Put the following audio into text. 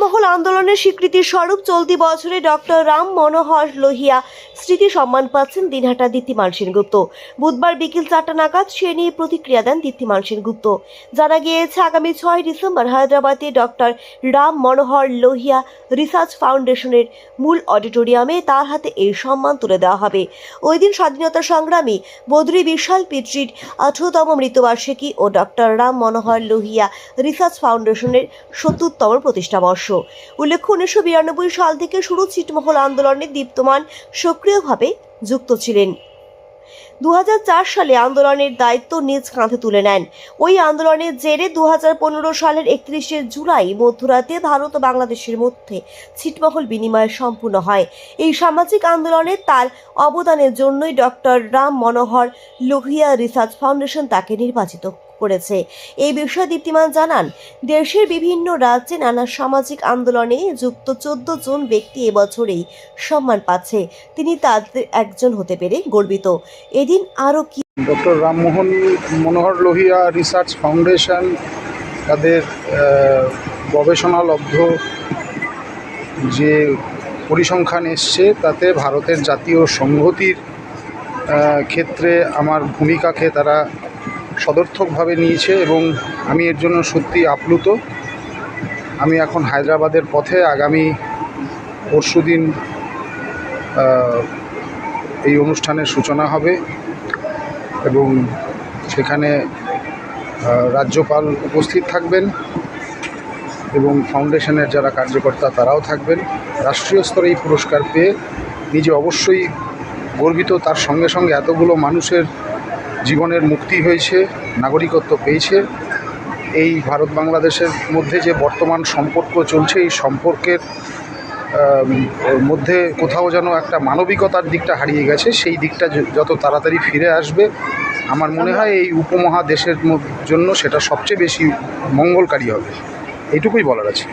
ছিটমহল আন্দোলনের স্বীকৃতি স্বরূপ চলতি বছরে ডক্টর রাম মনোহর লোহিয়া স্মৃতি সম্মান পাচ্ছেন দিনহাটা দীপ্তিমান সেনগুপ্ত। বুধবার বিকেল চারটা নাগাদ সে নিয়ে প্রতিক্রিয়া দেন দীপ্তিমান সেনগুপ্ত। জানা গিয়েছে, আগামী ছয় ডিসেম্বর হায়দ্রাবাদে ডক্টর রাম মনোহর লোহিয়া রিসার্চ ফাউন্ডেশনের মূল অডিটোরিয়ামে তার হাতে এই সম্মান তুলে দেওয়া হবে। ওই দিন স্বাধীনতা সংগ্রামী বদ্রী বিশাল পিতৃর আঠেরোতম মৃত্যুবার্ষিকী ও ডক্টর রাম মনোহর লোহিয়া রিসার্চ ফাউন্ডেশনের সত্তরতম প্রতিষ্ঠাবর্ষ। উল্লেখ্য, উনিশশো বিরানব্বই সাল থেকে শুরু ছিটমহল আন্দোলনে দীপ্তমান সক্রিয়ভাবে যুক্ত ছিলেন। দু হাজার চার সালে আন্দোলনের দায়িত্ব নিজ কাঁধে তুলে নেন। ওই আন্দোলনের জেরে দু হাজার পনেরো সালের একত্রিশে জুলাই মধ্যরাতে ভারত ও বাংলাদেশের মধ্যে ছিটমহল বিনিময় সম্পূর্ণ হয়। এই সামাজিক আন্দোলনে তার অবদানের জন্যই doctor Ram Manohar Lohia research foundation তাকে নির্বাচিত করেছে। এই বিষয়ে দীপ্তিমান জানান, দেশের বিভিন্ন রাজ্যে নানা সামাজিক আন্দোলনে যুক্ত চোদ্দ জন ব্যক্তি এবছরেই সম্মান পাচ্ছে। তিনি তাদের একজন হতে পেরে গর্বিত। এদিন আরও কি doctor Rammohan Manohar Lohia research foundation তাদের গবেষণালব্ধ যে পরিসংখ্যান এসছে, তাতে ভারতের জাতীয় সংহতির ক্ষেত্রে আমার ভূমিকাকে তারা সদর্থকভাবে নিয়েছে এবং আমি এর জন্য সত্যি আপ্লুত। আমি এখন হায়দ্রাবাদের পথে আগামী পরশুদিন আহ, এই অনুষ্ঠানের সূচনা হবে এবং সেখানে রাজ্যপাল উপস্থিত থাকবেন এবং ফাউন্ডেশনের যারা কার্যকর্তা তারাও থাকবেন। রাষ্ট্রীয় স্তরে এই পুরস্কার পেয়ে নিজে অবশ্যই গর্বিত। তার সঙ্গে সঙ্গে এতগুলো মানুষের জীবনের মুক্তি হয়েছে, নাগরিকত্ব পেয়েছে। এই ভারত বাংলাদেশের মধ্যে যে বর্তমান সম্পর্ক চলছে, এই সম্পর্কের মধ্যে কোথাও যেন একটা মানবিকতার দিকটা হারিয়ে গেছে, সেই দিকটা যত তাড়াতাড়ি ফিরে আসবে, আমার মনে হয় এই উপমহাদেশের জন্য সেটা সবচেয়ে বেশি মঙ্গলকারী হবে। এইটুকুই বলার আছে।